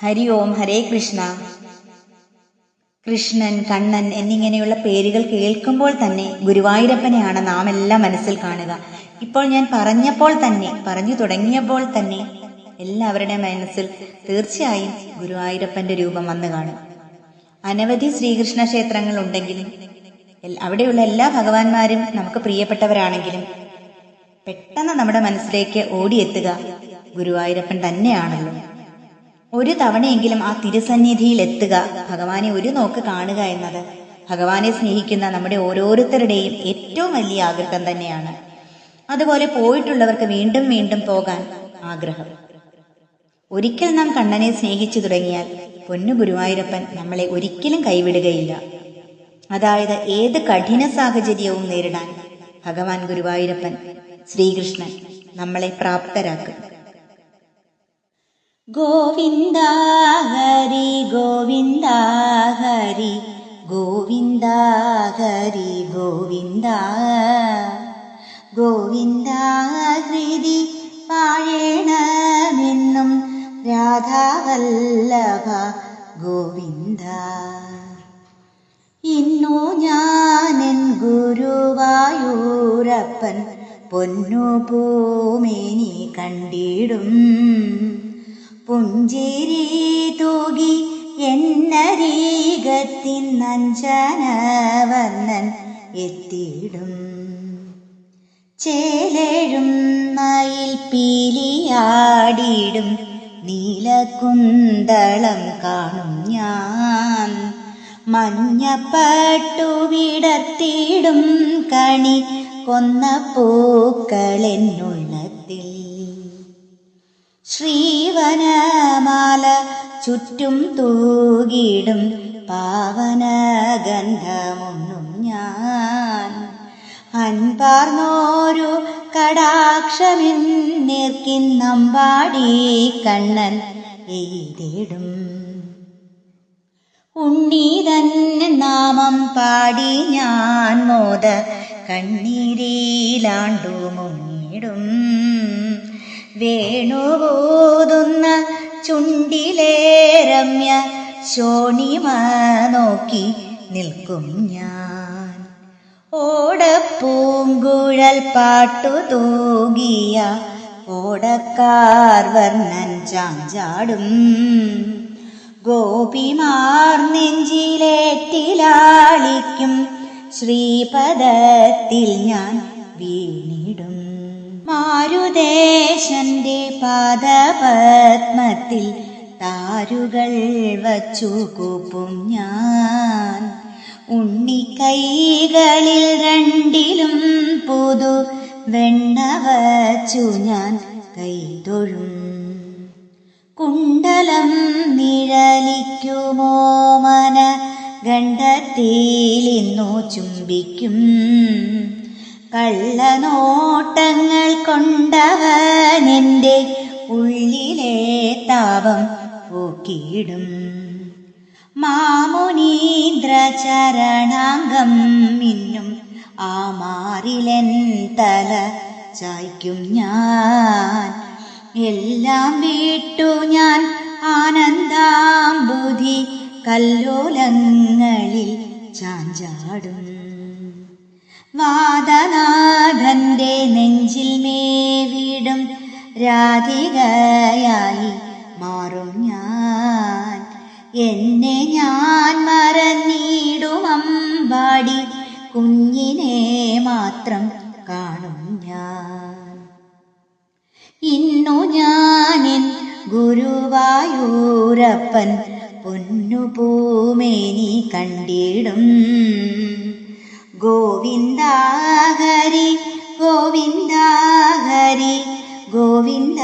ഹരി ഓം ഹരേ കൃഷ്ണ. കൃഷ്ണൻ കണ്ണൻ എന്നിങ്ങനെയുള്ള പേരുകൾ കേൾക്കുമ്പോൾ തന്നെ ഗുരുവായൂരപ്പനെയാണ് നാം എല്ലാം മനസ്സിൽ കാണുക. ഇപ്പോൾ ഞാൻ പറഞ്ഞപ്പോൾ തന്നെ പറഞ്ഞു തുടങ്ങിയപ്പോൾ തന്നെ എല്ലാവരുടെ മനസ്സിൽ തീർച്ചയായും ഗുരുവായൂരപ്പന്റെ രൂപം വന്നു കാണും. അനവധി ശ്രീകൃഷ്ണ ക്ഷേത്രങ്ങൾ ഉണ്ടെങ്കിലും അവിടെയുള്ള എല്ലാ ഭഗവാന്മാരും നമുക്ക് പ്രിയപ്പെട്ടവരാണെങ്കിലും പെട്ടെന്ന് നമ്മുടെ മനസ്സിലേക്ക് ഓടിയെത്തുക ഗുരുവായൂരപ്പൻ തന്നെയാണല്ലോ. ഒരു തവണയെങ്കിലും ആ തിരുസന്നിധിയിൽ എത്തുക ഭഗവാനെ ഒരു നോക്ക് കാണുക എന്നത്. ഭഗവാനെ സ്നേഹിക്കുന്ന നമ്മുടെ ഓരോരുത്തരുടെയും ഏറ്റവും വലിയ ആഗ്രഹം തന്നെയാണ്. അതുപോലെ പോയിട്ടുള്ളവർക്ക് വീണ്ടും വീണ്ടും പോകാൻ ആഗ്രഹം. ഒരിക്കൽ നാം കണ്ണനെ സ്നേഹിച്ചു തുടങ്ങിയാൽ പൊന്നു ഗുരുവായൂരപ്പൻ നമ്മളെ ഒരിക്കലും കൈവിടുകയില്ല. അതായത് ഏത് കഠിന സാഹചര്യവും നേരിടാൻ ഭഗവാൻ ഗുരുവായൂരപ്പൻ ശ്രീകൃഷ്ണൻ നമ്മളെ പ്രാപ്തരാക്കും. ഗോവിന്ദ ഹരി ഗോവിന്ദ ഹരി ഗോവിന്ദ. ഹരി ഗോവിന്ദ ഗോവിന്ദ ഹൃതി പാഴേണമെന്നും രാധാവല്ലഭ ഗോവിന്ദ. ഇന്നു ഞാനെൻ ഗുരുവായൂരപ്പൻ പൊന്നു പൂമേനി കണ്ടിടും. പുഞ്ചിരി തൂകി എന്നരീകത്തിൻ നഞ്ചനവർണൻ എത്തിയിടും. ചേലേഴും മയിൽ പീലിയാടിടും നീലകുന്തളം കാണും ഞാൻ. മഞ്ഞപ്പട്ടു വിടത്തിയിടും കണി. കൊന്ന പൂക്കളെന്നുള്ളത്തിൽ ശ്രീവനമാല ചുറ്റും തൂകിടും പാവന ഗന്ധമൊന്നും ഞാൻ. അൻപാർന്നോരു കടാക്ഷമിൻ നേർക്കിന്നമ്പാടി കണ്ണൻ എഴുതിടും ഉണ്ണി തന്നെ നാമം പാടി ഞാൻ മോദ കണ്ണീരിലാണ്ടു മുങ്ങിടും. വേണുപോതുന്ന ചുണ്ടിലെ രമ്യ ശോണിമ നോക്കി നിൽക്കും ഞാൻ. ഓടപ്പൂങ്കുഴൽ പാട്ടു തൂകിയ ഓടക്കാർ വർണൻ ചാഞ്ചാടും. ഗോപിമാർ നെഞ്ചിലേറ്റിലാളിക്കും ശ്രീപദത്തിൽ ഞാൻ വീണിടും. മാരുദേശന്റെ പാദപത്മത്തിൽ താരുകൾ വച്ചു കൂപ്പും ഞാൻ. ഉണ്ണിക്കൈകളിൽ രണ്ടിലും പുതു വെണ്ണ വച്ചു ഞാൻ കൈതൊഴും. കുണ്ടലം നിഴലിക്കുമോ മന ഗണ്ഡത്തിലിന്നു ചുംബിക്കും. കള്ളനോട്ടങ്ങൾ കൊണ്ടവനെന്റെ ഉള്ളിലെ താപം പോക്കിയിടും. മാമുനീന്ദ്രചരണാംഗം മിന്നും ആ മാറിലൻ തല ചായ്ക്കും ഞാൻ. എല്ലാം വിട്ടു ഞാൻ ആനന്ദാംബുധി കല്ലോലങ്ങളിൽ ചാഞ്ചാടും. വാദനാഥന്റെ നെഞ്ചിൽ മേവിടും രാധികയായി മാറും ഞാൻ. എന്നെ ഞാൻ മറന്നിടുമമ്പാടി കുഞ്ഞിനെ മാത്രം കാണും ഞാൻ. ഇന്നു ഞാനിൻ ഗുരുവായൂരപ്പൻ പൊന്നുപൂമേനി കണ്ടിടും ഗോവിന്ദ ഹരി ഗോവിന്ദ ഹരി ഗോവിന്ദ